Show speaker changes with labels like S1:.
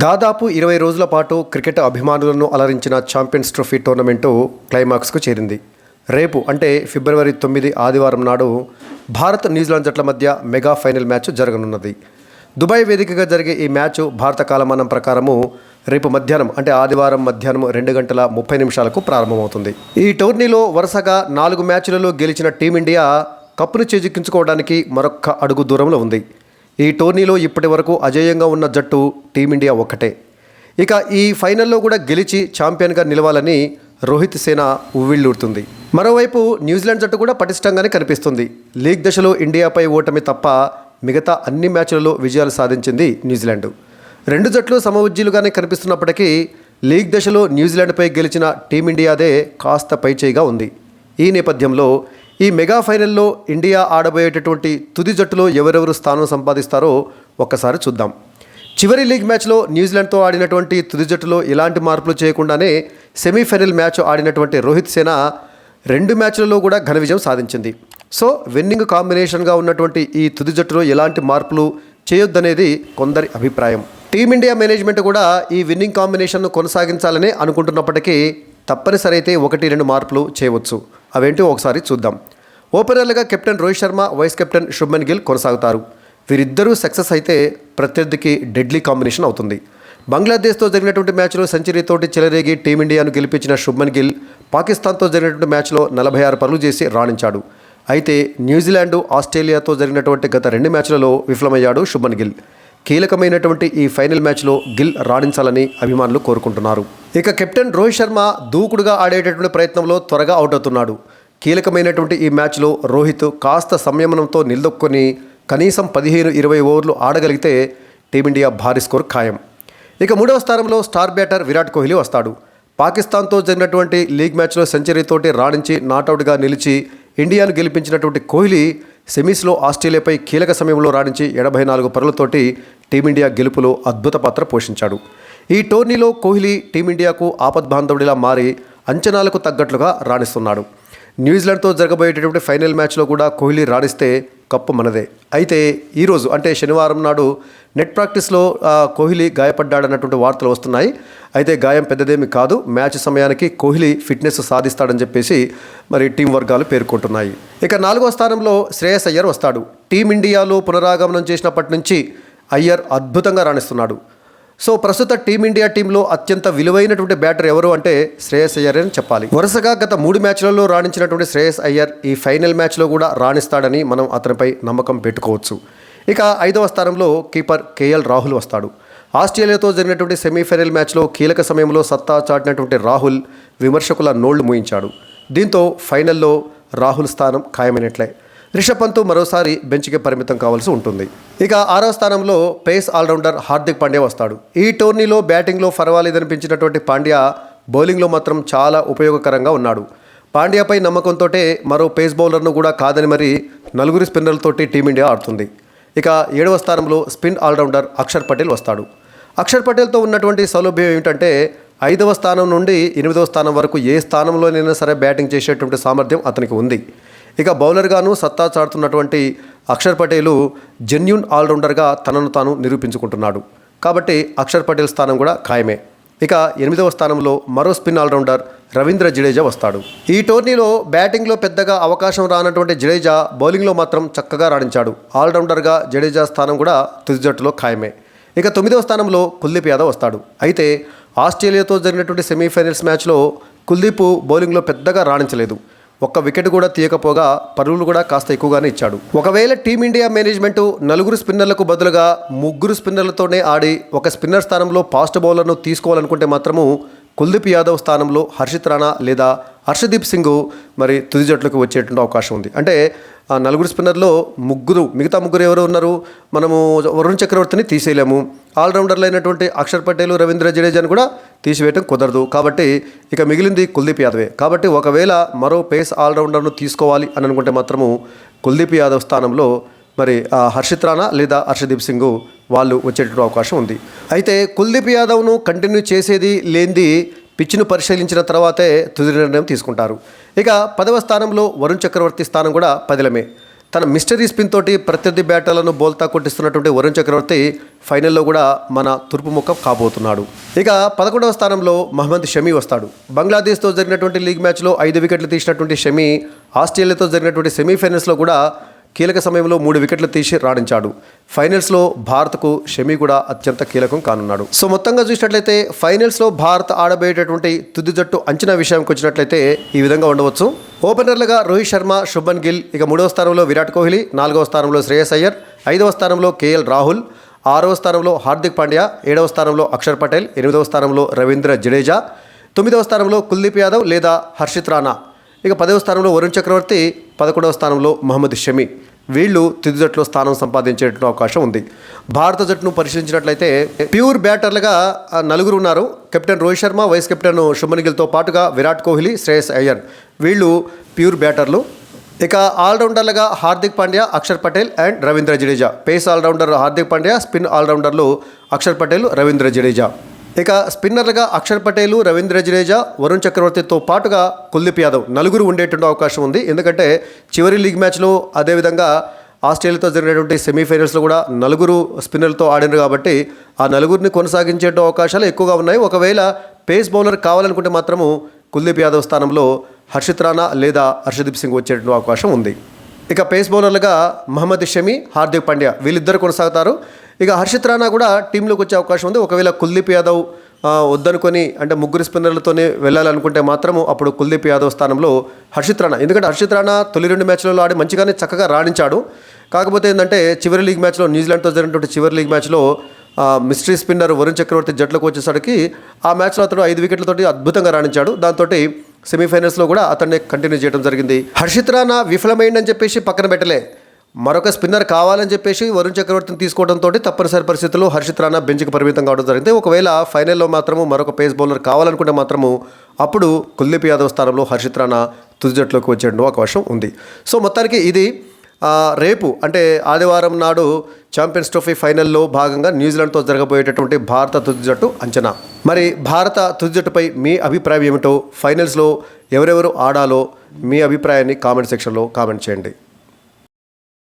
S1: దాదాపు ఇరవై రోజుల పాటు క్రికెట్ అభిమానులను అలరించిన ఛాంపియన్స్ ట్రోఫీ టోర్నమెంటు క్లైమాక్స్కు చేరింది. రేపు అంటే ఫిబ్రవరి తొమ్మిది ఆదివారం నాడు భారత్ న్యూజిలాండ్ జట్ల మధ్య మెగా ఫైనల్ మ్యాచ్ జరగనున్నది. దుబాయ్ వేదికగా జరిగే ఈ మ్యాచ్ భారత కాలమానం ప్రకారము రేపు మధ్యాహ్నం అంటే ఆదివారం మధ్యాహ్నం రెండు గంటల ముప్పై నిమిషాలకు ప్రారంభమవుతుంది. ఈ టోర్నీలో వరుసగా నాలుగు మ్యాచ్లలో గెలిచిన టీమిండియా కప్పును చేజిక్కించుకోవడానికి మరొక్క అడుగు దూరంలో ఉంది. ఈ టోర్నీలో ఇప్పటి వరకు అజేయంగా ఉన్న జట్టు టీమిండియా ఒక్కటే. ఇక ఈ ఫైనల్లో కూడా గెలిచి ఛాంపియన్గా నిలవాలని రోహిత్ సేన ఉవ్విళ్ళూరుతుంది. మరోవైపు న్యూజిలాండ్ జట్టు కూడా పటిష్టంగానే కనిపిస్తుంది. లీగ్ దశలో ఇండియాపై ఓటమి తప్ప మిగతా అన్ని మ్యాచ్లలో విజయాలు సాధించింది న్యూజిలాండ్. రెండు జట్లు సమవుజ్జీలుగానే కనిపిస్తున్నప్పటికీ లీగ్ దశలో న్యూజిలాండ్పై గెలిచిన టీమిండియాదే కాస్త పైచేయిగా ఉంది. ఈ నేపథ్యంలో ఈ మెగా ఫైనల్లో ఇండియా ఆడబోయేటటువంటి తుది జట్టులో ఎవరెవరు స్థానం సంపాదిస్తారో ఒక్కసారి చూద్దాం. చివరి లీగ్ మ్యాచ్లో న్యూజిలాండ్తో ఆడినటువంటి తుది జట్టులో ఎలాంటి మార్పులు చేయకుండానే సెమీఫైనల్ మ్యాచ్ ఆడినటువంటి రోహిత్ సేన రెండు మ్యాచ్లలో కూడా ఘన విజయం సాధించింది. సో విన్నింగ్ కాంబినేషన్గా ఉన్నటువంటి ఈ తుది జట్టులో ఎలాంటి మార్పులు చేయొద్దనేది కొందరి అభిప్రాయం. టీమిండియా మేనేజ్మెంట్ కూడా ఈ విన్నింగ్ కాంబినేషన్ను కొనసాగించాలనే అనుకుంటున్నప్పటికీ తప్పనిసరి అయితే ఒకటి రెండు మార్పులు చేయవచ్చు. అవేంటో ఒకసారి చూద్దాం. ఓపెనర్లుగా captain Rohit Sharma vice captain Shubman Gill కొనసాగుతారు. వీరిద్దరూ సక్సెస్ అయితే ప్రత్యర్థికి డెడ్లీ కాంబినేషన్ అవుతుంది. బంగ్లాదేశ్తో జరిగినటువంటి మ్యాచ్లో సెంచరీతోటి చెలరేగి టీమిండియాను గెలిపించిన శుభ్మన్ గిల్ పాకిస్తాన్తో జరిగినటువంటి మ్యాచ్లో నలభై ఆరు పనులు చేసి రాణించాడు. అయితే న్యూజిలాండ్ ఆస్ట్రేలియాతో జరిగినటువంటి గత రెండు మ్యాచ్లలో విఫలమయ్యాడు శుభ్మన్ గిల్. కీలకమైనటువంటి ఈ ఫైనల్ మ్యాచ్లో గిల్ రాణించాలని అభిమానులు కోరుకుంటున్నారు. ఇక కెప్టెన్ రోహిత్ శర్మ దూకుడుగా ఆడేటటువంటి ప్రయత్నంలో త్వరగా అవుట్ అవుతున్నాడు. కీలకమైనటువంటి ఈ మ్యాచ్లో రోహిత్ కాస్త సంయమనంతో నిలదొక్కుని కనీసం పదిహేను ఇరవై ఓవర్లు ఆడగలిగితే టీమిండియా భారీ స్కోర్ ఖాయం. ఇక మూడవ స్థానంలో స్టార్ బ్యాటర్ విరాట్ కోహ్లీ వస్తాడు. పాకిస్తాన్తో జరిగినటువంటి లీగ్ మ్యాచ్లో సెంచరీతోటి రాణించి నాటౌట్గా నిలిచి ఇండియాను గెలిపించినటువంటి కోహ్లీ సెమీస్లో ఆస్ట్రేలియాపై కీలక సమయంలో రాణించి ఎనభై నాలుగు పరులతోటి టీమిండియా గెలుపులో అద్భుత పాత్ర పోషించాడు. ఈ టోర్నీలో కోహ్లీ టీమిండియాకు ఆపద్బాంధవుడిలా మారి అంచనాలకు తగ్గట్లుగా రాణిస్తున్నాడు. న్యూజిలాండ్తో జరగబోయేటటువంటి ఫైనల్ మ్యాచ్లో కూడా కోహ్లీ రాణిస్తే కప్పు మనదే. అయితే ఈరోజు అంటే శనివారం నాడు నెట్ ప్రాక్టీస్లో కోహ్లీ గాయపడ్డాడన్నటువంటి వార్తలు వస్తున్నాయి. అయితే గాయం పెద్దదేమి కాదు. మ్యాచ్ సమయానికి కోహ్లీ ఫిట్నెస్ సాధిస్తాడని చెప్పేసి మరి టీం వర్గాలు పేర్కొంటున్నాయి. ఇక నాలుగో స్థానంలో శ్రేయస్ అయ్యర్ వస్తాడు. టీమిండియాలో పునరాగమనం చేసినప్పటి నుంచి అయ్యర్ అద్భుతంగా రాణిస్తున్నాడు. సో ప్రస్తుత టీమిండియా టీంలో అత్యంత విలువైనటువంటి బ్యాటర్ ఎవరు అంటే శ్రేయస్ అయ్యర్ అని చెప్పాలి. వరుసగా గత మూడు మ్యాచ్లలో రాణించినటువంటి శ్రేయస్ అయ్యర్ ఈ ఫైనల్ మ్యాచ్లో కూడా రాణిస్తాడని మనం అతనిపై నమ్మకం పెట్టుకోవచ్చు. ఇక ఐదవ స్థానంలో కీపర్ కేఎల్ రాహుల్ వస్తాడు. ఆస్ట్రేలియాతో జరిగినటువంటి సెమీఫైనల్ మ్యాచ్లో కీలక సమయంలో సత్తా చాటినటువంటి రాహుల్ విమర్శకుల నోళ్ళు మూయించాడు. దీంతో ఫైనల్లో రాహుల్ స్థానం ఖాయమైనట్లే. రిషబ్ పంత్ మరోసారి బెంచ్కి పరిమితం కావాల్సి ఉంటుంది. ఇక ఆరో స్థానంలో పేస్ ఆల్రౌండర్ హార్దిక్ పాండ్యా వస్తాడు. ఈ టోర్నీలో బ్యాటింగ్లో పర్వాలేదనిపించినటువంటి పాండ్యా బౌలింగ్లో మాత్రం చాలా ఉపయోగకరంగా ఉన్నాడు. పాండ్యాపై నమ్మకంతో మరో పేస్ బౌలర్ను కూడా కాదని మరి నలుగురి స్పిన్నర్లతోటి టీమిండియా ఆడుతుంది. ఇక ఏడవ స్థానంలో స్పిన్ ఆల్రౌండర్ అక్షర్ పటేల్ వస్తాడు. అక్షర్ పటేల్తో ఉన్నటువంటి సౌలభ్యం ఏమిటంటే ఐదవ స్థానం నుండి ఎనిమిదవ స్థానం వరకు ఏ స్థానంలోనైనా సరే బ్యాటింగ్ చేసేటువంటి సామర్థ్యం అతనికి ఉంది. ఇక బౌలర్గాను సత్తా చాటుతున్నటువంటి అక్షర్ పటేలు జెన్యున్ ఆల్రౌండర్గా తనను తాను నిరూపించుకుంటున్నాడు. కాబట్టి అక్షర్ పటేల్ స్థానం కూడా ఖాయమే. ఇక ఎనిమిదవ స్థానంలో మరో స్పిన్ ఆల్రౌండర్ రవీంద్ర జడేజా వస్తాడు. ఈ టోర్నీలో బ్యాటింగ్లో పెద్దగా అవకాశం రానటువంటి జడేజా బౌలింగ్లో మాత్రం చక్కగా రాణించాడు. ఆల్రౌండర్గా జడేజా స్థానం కూడా తుది జట్టులో ఖాయమే. ఇక తొమ్మిదవ స్థానంలో కుల్దీప్ యాదవ్ వస్తాడు. అయితే ఆస్ట్రేలియాతో జరిగినటువంటి సెమీఫైనల్స్ మ్యాచ్లో కుల్దీప్ బౌలింగ్లో పెద్దగా రాణించలేదు. ఒక్క వికెట్ కూడా తీయకపోగా పరుగులు కూడా కాస్త ఎక్కువగానే ఇచ్చాడు. ఒకవేళ టీమిండియా మేనేజ్మెంట్ నలుగురు స్పిన్నర్లకు బదులుగా ముగ్గురు స్పిన్నర్లతోనే ఆడి ఒక స్పిన్నర్ స్థానంలో ఫాస్ట్ బౌలర్ను తీసుకోవాలనుకుంటే మాత్రము కుల్దీప్ యాదవ్ స్థానంలో హర్షిత్ రాణా లేదా హర్షదీప్ సింగ్ మరి తుది జట్లకు వచ్చేటువంటి అవకాశం ఉంది. అంటే ఆ నలుగురు స్పిన్నర్లో ముగ్గురు మిగతా ముగ్గురు ఎవరు ఉన్నారు? మనము వరుణ్ చక్రవర్తిని తీసేయలేము. ఆల్రౌండర్లు అయినటువంటి అక్షర్ పటేల్ రవీంద్ర జడేజాని కూడా తీసివేయటం కుదరదు. కాబట్టి ఇక మిగిలింది కుల్దీప్ యాదవే. కాబట్టి ఒకవేళ మరో పేస్ ఆల్రౌండర్ను తీసుకోవాలి అని అనుకుంటే మాత్రము కుల్దీప్ యాదవ్ స్థానంలో మరి హర్షిత్ రాణా లేదా హర్షదీప్ సింగ్ వాళ్ళు వచ్చేటటువంటి అవకాశం ఉంది. అయితే కుల్దీప్ యాదవ్ను కంటిన్యూ చేసేది లేనిది పిచ్ను పరిశీలించిన తర్వాతే తుది నిర్ణయం తీసుకుంటారు. ఇక పదవ స్థానంలో వరుణ్ చక్రవర్తి స్థానం కూడా పదిలమే తన మిస్టరీ స్పిన్ తోటి ప్రత్యర్థి బ్యాటర్లను బోల్తా కొట్టిస్తున్నటువంటి వరుణ్ చక్రవర్తి ఫైనల్లో కూడా మన తూర్పు ముఖం కాబోతున్నాడు. ఇక పదకొండవ స్థానంలో మహమ్మద్ షమీ వస్తాడు. బంగ్లాదేశ్తో జరిగినటువంటి లీగ్ మ్యాచ్లో ఐదు వికెట్లు తీసినటువంటి షమీ ఆస్ట్రేలియాతో జరిగినటువంటి సెమీఫైనల్స్లో కూడా కీలక సమయంలో మూడు వికెట్లు తీసి రాణించాడు. ఫైనల్స్లో భారత్కు షమీ కూడా అత్యంత కీలకం కానున్నాడు. సో మొత్తంగా చూసినట్లయితే ఫైనల్స్లో భారత్ ఆడబోయేటటువంటి తుది జట్టు అంచనా విషయానికి వచ్చినట్లయితే ఈ విధంగా ఉండవచ్చు. ఓపెనర్లుగా రోహిత్ శర్మ శుభన్ గిల్ ఇక మూడవ స్థానంలో విరాట్ కోహ్లీ నాలుగవ స్థానంలో శ్రేయస్ అయ్యర్ ఐదవ స్థానంలో కేఎల్ రాహుల్ ఆరవ స్థానంలో హార్దిక్ పాండ్యా ఏడవ స్థానంలో అక్షర్ పటేల్ ఎనిమిదవ స్థానంలో రవీంద్ర జడేజా తొమ్మిదవ స్థానంలో కుల్దీప్ యాదవ్ లేదా హర్షిత్ రాణా. ఇక పదవ స్థానంలో వరుణ్ చక్రవర్తి పదకొండవ స్థానంలో మహమ్మద్ షమి. వీళ్ళు తుది జట్టులో స్థానం సంపాదించేటువంటి అవకాశం ఉంది. భారత జట్టును పరిశీలించినట్లయితే ప్యూర్ బ్యాటర్లుగా నలుగురు ఉన్నారు. Captain Rohit Sharma vice captain Shubman గిల్తో పాటుగా విరాట్ కోహ్లీ శ్రేయస్ అయ్యర్. వీళ్ళు ప్యూర్ బ్యాటర్లు. ఇక ఆల్రౌండర్లుగా Hardik Pandya Akshar Patel and Ravindra Jadeja. Pace allrounder Hardik Pandya spin ఆల్రౌండర్లు Axar Patel Ravindra Jadeja. ఇక స్పిన్నర్లుగా అక్షర్ పటేలు రవీంద్ర జడేజా వరుణ్ చక్రవర్తితో పాటుగా కుల్దీప్ యాదవ్ నలుగురు ఉండేటువంటి అవకాశం ఉంది. ఎందుకంటే చివరి లీగ్ మ్యాచ్లో అదేవిధంగా ఆస్ట్రేలియాతో జరిగినటువంటి సెమీఫైనల్స్లో కూడా నలుగురు స్పిన్నర్లతో ఆడినారు కాబట్టి ఆ నలుగురిని కొనసాగించే అవకాశాలు ఎక్కువగా ఉన్నాయి. ఒకవేళ పేస్ బౌలర్ కావాలనుకుంటే మాత్రము కుల్దీప్ యాదవ్ స్థానంలో హర్షిత్ రాణా లేదా హర్షదీప్ సింగ్ వచ్చేటువంటి అవకాశం ఉంది. ఇక పేస్ బౌలర్లుగా మహమ్మద్ షమి హార్దిక్ పాండ్యా వీళ్ళిద్దరు కొనసాగుతారు. ఇక హర్షిత్ రాణా కూడా టీంలోకి వచ్చే అవకాశం ఉంది. ఒకవేళ కుల్దీప్ యాదవ్ వద్దనుకొని అంటే ముగ్గురు స్పిన్నర్లతోనే వెళ్ళాలనుకుంటే మాత్రము అప్పుడు కుల్దీప్ యాదవ్ స్థానంలో హర్షిత్ రాణా. ఎందుకంటే హర్షిత్ రాణా తొలి రెండు మ్యాచ్లలో ఆడి మంచిగానే చక్కగా రాణించాడు. కాకపోతే ఏంటంటే చివరి లీగ్ మ్యాచ్లో న్యూజిలాండ్తో జరిగినటువంటి చివరి లీగ్ మ్యాచ్లో మిస్టరీ స్పిన్నర్ వరుణ్ చక్రవర్తి జట్లకు వచ్చేసరికి ఆ మ్యాచ్లో అతడు ఐదు వికెట్లతోటి అద్భుతంగా రాణించాడు. దాంతో సెమీఫైనల్స్లో కూడా అతన్ని కంటిన్యూ చేయడం జరిగింది. హర్షిత్ రాణా విఫలమైందని చెప్పేసి పక్కన పెట్టలే. మరొక స్పిన్నర్ కావాలని చెప్పేసి వరుణ్ చక్రవర్తిని తీసుకోవడంతో తప్పనిసరి పరిస్థితుల్లో హర్షిత్ రాణా బెంచ్కి పరిమితం కావడం జరిగింది. ఒకవేళ ఫైనల్లో మాత్రము మరొక పేస్ బౌలర్ కావాలనుకుంటే మాత్రము అప్పుడు కుల్దీప్ యాదవ్ స్థానంలో హర్షిత్ రాణా తుది జట్టులోకి వచ్చే అవకాశం ఉంది. సో మొత్తానికి ఇది రేపు అంటే ఆదివారం నాడు ఛాంపియన్స్ ట్రోఫీ ఫైనల్లో భాగంగా న్యూజిలాండ్తో జరగబోయేటటువంటి భారత తుది జట్టు అంచనా. మరి భారత తుది జట్టుపై మీ అభిప్రాయం ఏమిటో ఫైనల్స్లో ఎవరెవరు ఆడాలో మీ అభిప్రాయాన్ని కామెంట్ సెక్షన్లో కామెంట్ చేయండి.